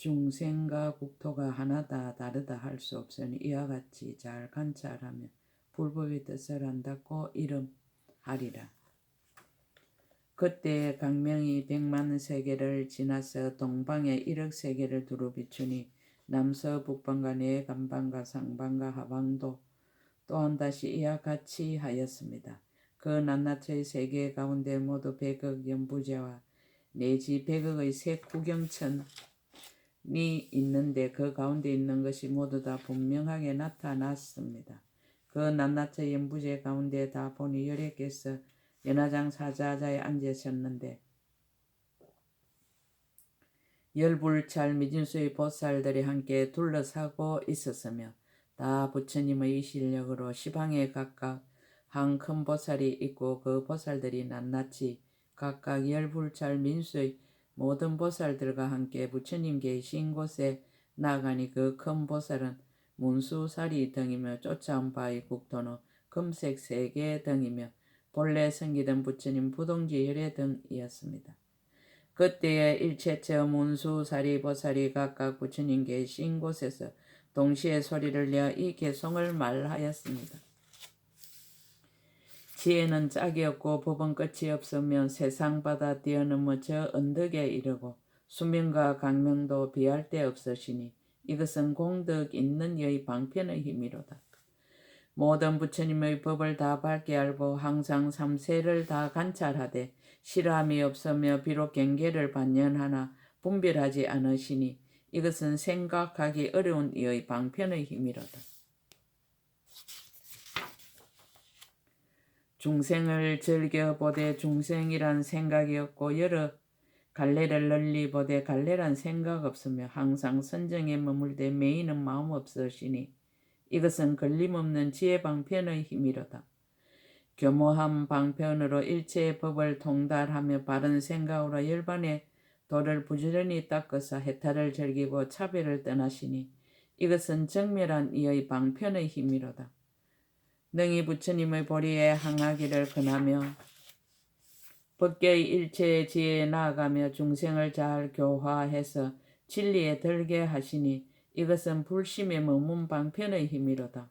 중생과 국토가 하나다 다르다 할 수 없으니 이와 같이 잘 관찰하며 불법의 뜻을 안닫고 이름하리라. 그때 강명이 백만 세계를 지나서 동방에 일억 세계를 두루 비추니 남서 북방과 내 간방과 상방과 하방도 또한 다시 이와 같이 하였습니다. 그 낱낱의 세계 가운데 모두 백억 연부제와 내지 백억의 새 구경천 이 있는데 그 가운데 있는 것이 모두 다 분명하게 나타났습니다. 그 낱낱의 연부제 가운데 다 보니 열애께서 연화장 사자자에 앉으셨는데 열불찰 미진수의 보살들이 함께 둘러싸고 있었으며 다 부처님의 실력으로 시방에 각각 한 큰 보살이 있고 그 보살들이 낱낱이 각각 열불찰 민수의 모든 보살들과 함께 부처님 계신 곳에 나가니 그 큰 보살은 문수살이 등이며 쫓아온 바의 국토는 금색 세계 등이며 본래 섬기던 부처님 부동지 열애 등이었습니다. 그때에 일체처 문수사리 보살이 각각 부처님 계신 곳에서 동시에 소리를 내어 이 개성을 말하였습니다. 지혜는 짝이 없고 법은 끝이 없으면 세상 바다 뛰어넘어 저 언덕에 이르고 수명과 강명도 비할 데 없으시니 이것은 공덕 있는 여의 방편의 힘이로다. 모든 부처님의 법을 다 밝게 알고 항상 삼세를 다 관찰하되 실함이 없으며 비록 경계를 반연하나 분별하지 않으시니 이것은 생각하기 어려운 이의 방편의 힘이로다. 중생을 즐겨 보되 중생이란 생각이 없고 여러 갈래를 널리 보되 갈래란 생각 없으며 항상 선정에 머물되 매이는 마음 없으시니 이것은 걸림없는 지혜 방편의 힘이로다. 교모한 방편으로 일체의 법을 통달하며 바른 생각으로 열반의 도를 부지런히 닦아서 해탈을 즐기고 차별을 떠나시니 이것은 정멸한 이의 방편의 힘이로다. 능히 부처님의 보리에 항하기를 권하며 법계의 일체의 지혜에 나아가며 중생을 잘 교화해서 진리에 들게 하시니 이것은 불심에 머문 방편의 힘이로다.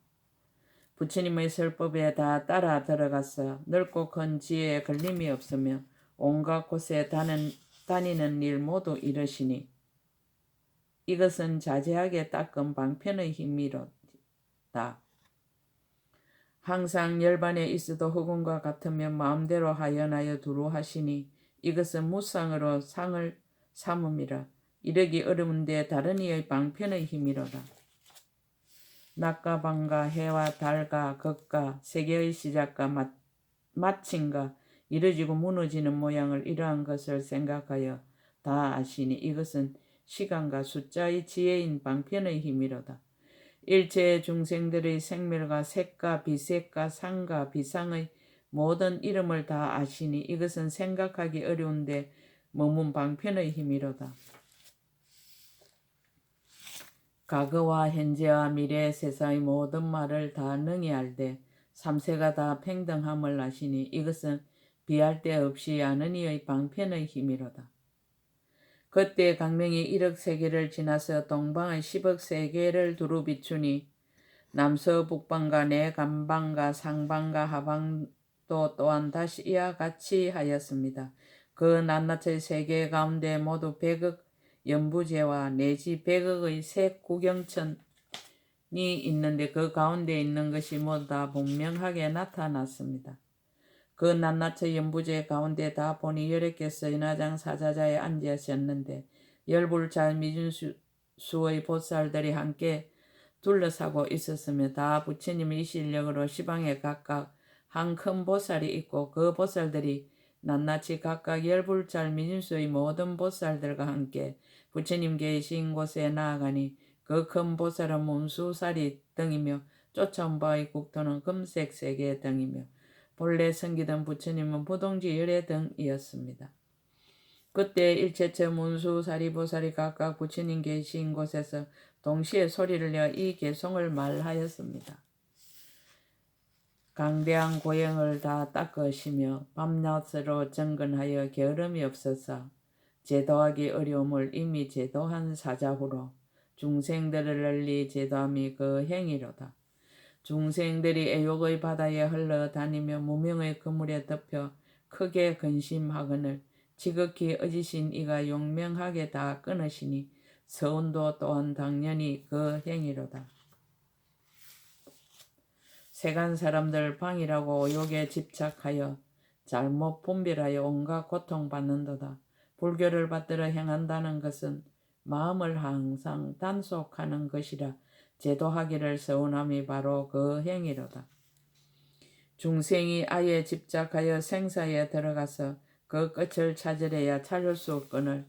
부처님의 설법에 다 따라 들어가서 넓고 큰 지혜에 걸림이 없으며 온갖 곳에 다는, 다니는 일 모두 이르시니 이것은 자제하게 닦은 방편의 힘이로다. 항상 열반에 있어도 흑운과 같으면 마음대로 하연하여 두루 하시니 이것은 무상으로 상을 삼음이라 이르기 어려운데 다른 이의 방편의 힘이로다. 낮과 밤과 해와 달과 극과 세계의 시작과 마, 마침과 이루어지고 무너지는 모양을 이러한 것을 생각하여 다 아시니 이것은 시간과 숫자의 지혜인 방편의 힘이로다. 일체 중생들의 생멸과 색과 비색과 상과 비상의 모든 이름을 다 아시니 이것은 생각하기 어려운데 머문 방편의 힘이로다. 과거와 현재와 미래 세상의 모든 말을 다 능히 알되 삼세가 다 평등함을 아시니 이것은 비할 데 없이 아는 이의 방편의 힘이로다. 그때 강명이 1억 세계를 지나서 동방의 10억 세계를 두루 비추니 남서 북방과 내간방과 상방과 하방도 또한 다시 이와 같이 하였습니다. 그 낱낱의 세계 가운데 모두 100억 연부제와 내지 백억의 새 구경천이 있는데 그 가운데 있는 것이 모두 다 분명하게 나타났습니다. 그 낱낱의 연부제 가운데 다 보니 열애께서 인화장 사자자에 앉으셨는데 열불잘 미준수의 보살들이 함께 둘러싸고 있었으며 다 부처님의 실력으로 시방에 각각 한 큰 보살이 있고 그 보살들이 낱낱이 각각 열불잘 미준수의 모든 보살들과 함께 부처님 계신 곳에 나아가니 그 큰 보살은 몸수살이 등이며 쫓아온 바의 국토는 금색 세계 등이며 본래 섬기던 부처님은 부동지 열애 등이었습니다. 그때 일체처 문수 사리보살이 각각 부처님 계신 곳에서 동시에 소리를 내어 이 개성을 말하였습니다. 강대한 고행을 다 닦으시며 밤낮으로 정근하여 게으름이 없어서 제도하기 어려움을 이미 제도한 사자후로 중생들을 널리 제도함이 그 행위로다. 중생들이 애욕의 바다에 흘러다니며 무명의 그물에 덮여 크게 근심하거늘 지극히 어지신 이가 용명하게 다 끊으시니 서운도 또한 당연히 그 행위로다. 세간 사람들 방이라고 욕에 집착하여 잘못 분별하여 온갖 고통받는도다. 불교를 받들어 행한다는 것은 마음을 항상 단속하는 것이라 제도하기를 서운함이 바로 그 행위로다. 중생이 아예 집착하여 생사에 들어가서 그 끝을 찾으려야 찾을 수 없거늘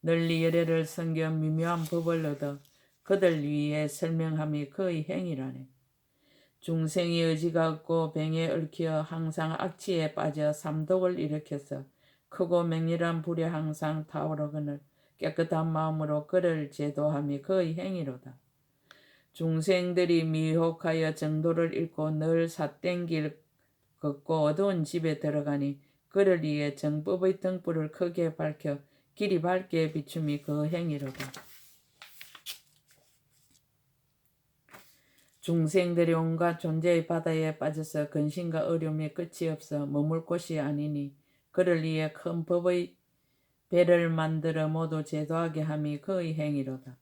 널리 열애를 섬겨 미묘한 법을 얻어 그들 위에 설명함이 그의 행위라네. 중생이 의지가 없고 병에 얽혀 항상 악취에 빠져 삼독을 일으켜서 크고 맹렬한 불에 항상 타오르거늘 깨끗한 마음으로 그를 제도함이 그의 행위로다. 중생들이 미혹하여 정도를 잃고 늘 삿땡길 걷고 어두운 집에 들어가니 그를 위해 정법의 등불을 크게 밝혀 길이 밝게 비춤이 그 행위로다. 중생들이 온갖 존재의 바다에 빠져서 근심과 어려움이 끝이 없어 머물 곳이 아니니 그를 위해 큰 법의 배를 만들어 모두 제도하게 함이 그의 행위로다.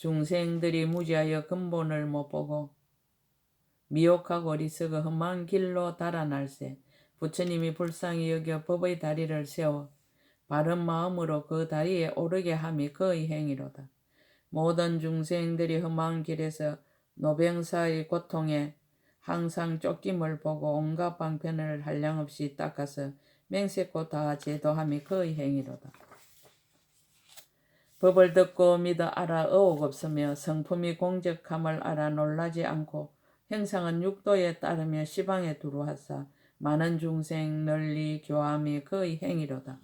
중생들이 무지하여 근본을 못 보고 미혹하고 어리석어 험한 길로 달아날세 부처님이 불쌍히 여겨 법의 다리를 세워 바른 마음으로 그 다리에 오르게 함이 그의 행위로다. 모든 중생들이 험한 길에서 노병사의 고통에 항상 쫓김을 보고 온갖 방편을 한량없이 닦아서 맹세코 다 제도함이 그의 행위로다. 법을 듣고 믿어 알아 의혹 없으며 성품이 공적함을 알아 놀라지 않고 행상은 육도에 따르며 시방에 두루하사 많은 중생 널리 교함이 그의 행위로다.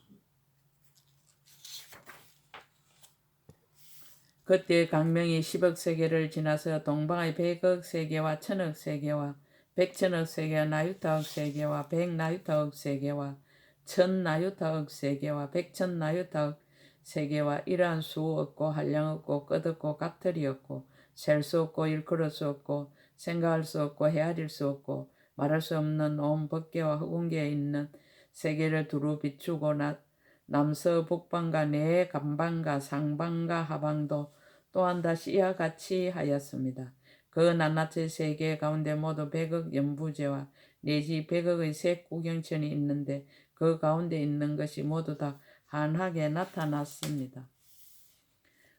그때 강명이 10억 세계를 지나서 동방의 100억 세계와 천억 세계와 백천억 세계와 나유타억 세계와 백나유타억 세계와 천나유타억 세계와 백천나유타억 세계와 이러한 수 없고 한량 없고 끝 없고 값틀이 없고 셀 수 없고 일컬을 수 없고 생각할 수 없고 헤아릴 수 없고 말할 수 없는 온 법계와 흑운계에 있는 세계를 두루 비추고 나 남서 북방과 내 감방과 상방과 하방도 또한 다시 이와 같이 하였습니다. 그 낱낱의 세계 가운데 모두 백억 연부제와 내지 백억의 색 구경천이 있는데 그 가운데 있는 것이 모두 다 한하게 나타났습니다.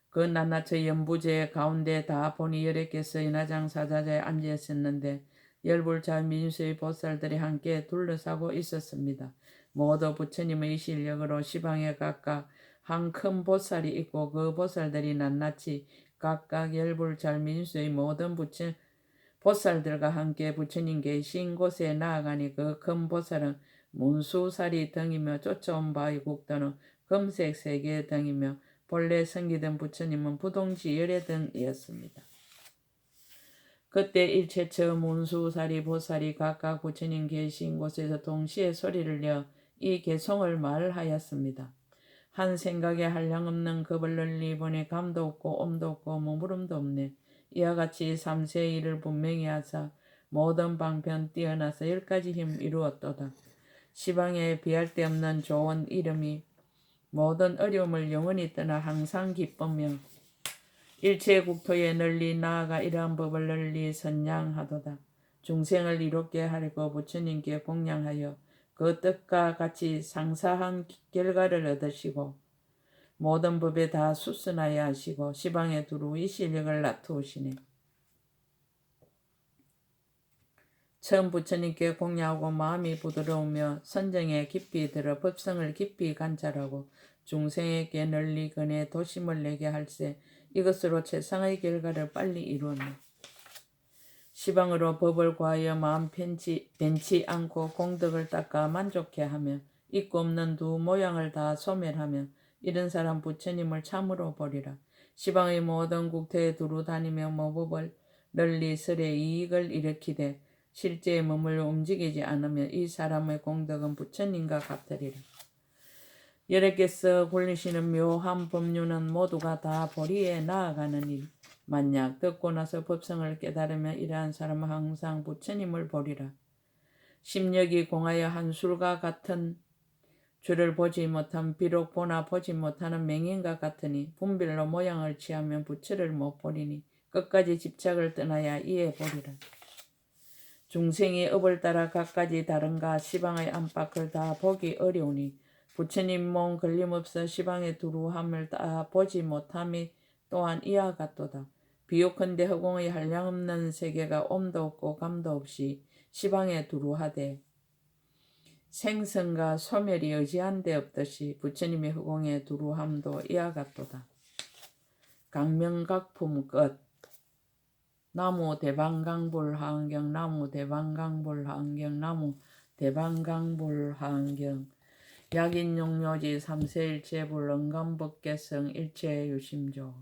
그 낱낱의 연부제 가운데 다 보니 개서 인하장 사자자에 앉아 있었는데 열불자 민수의 보살들이 함께 둘러싸고 있었습니다. 모두 부처님의 실력으로 시방에 각각 한 큰 보살이 있고 그 보살들이 낱낱이 각각 열불잘 민수의 모든 부처 보살들과 함께 부처님 계신 곳에 나아가니 그 큰 보살은 문수살이 등이며 쫓아온 바의 국도는 금색 세계 등이며 본래 성기된 부처님은 부동지 열애 등이었습니다. 그때 일체처 문수살이 보살이 각각 부처님 계신 곳에서 동시에 소리를 내어 이 개송을 말하였습니다. 한 생각에 한량없는 널리 보니 감도 없고 옴도 없고 머무름도 없네. 이와 같이 삼세의 일을 분명히 하사 모든 방편 뛰어나서 열가지 힘 이루었도다. 시방에 비할 데 없는 좋은 이름이 모든 어려움을 영원히 떠나 항상 기쁘며 일체 국토에 널리 나아가 이러한 법을 널리 선양하도다. 중생을 이롭게 하려고 부처님께 공양하여 그 뜻과 같이 상사한 결과를 얻으시고 모든 법에 다 수순하여 하시고 시방에 두루 이 실력을 나투으시네. 처음 부처님께 공양하고 마음이 부드러우며 선정에 깊이 들어 법성을 깊이 관찰하고 중생에게 널리 근해 도심을 내게 할세 이것으로 최상의 결과를 빨리 이루었네. 시방으로 법을 구하여 마음 편치, 변치 않고 공덕을 닦아 만족해 하며 있고 없는 두 모양을 다 소멸하며 이런 사람 부처님을 참으로 보리라. 시방의 모든 국토에 두루 다니며 모법을 널리 설에 이익을 일으키되 실제에 머물러 움직이지 않으며 이 사람의 공덕은 부처님과 같으리라. 여러께서 굴리시는 묘한 법률은 모두가 다 보리에 나아가는 일. 만약 듣고 나서 법성을 깨달으면 이러한 사람은 항상 부처님을 보리라. 심력이 공하여 한술과 같은 주를 보지 못한 비록 보나 보지 못하는 맹인과 같으니 분별로 모양을 취하면 부처를 못 보리니 끝까지 집착을 떠나야 이에 보리라. 중생이 업을 따라 각가지 다른가 시방의 안팎을 다 보기 어려우니 부처님 몸 걸림없어 시방의 두루함을 다 보지 못함이 또한 이와 같도다. 비옥컨대 허공의 한량없는 세계가 옴도 없고 감도 없이 시방에 두루하되 생선과 소멸이 의지한 데 없듯이 부처님의 허공에 두루함도 이와 같도다. 강명각품 끝 나무 대방강불 하은경 나무 대방강불 하은경 나무 대방강불 하은경. 약인용묘지 삼세일체불 응감법계성 일체유심조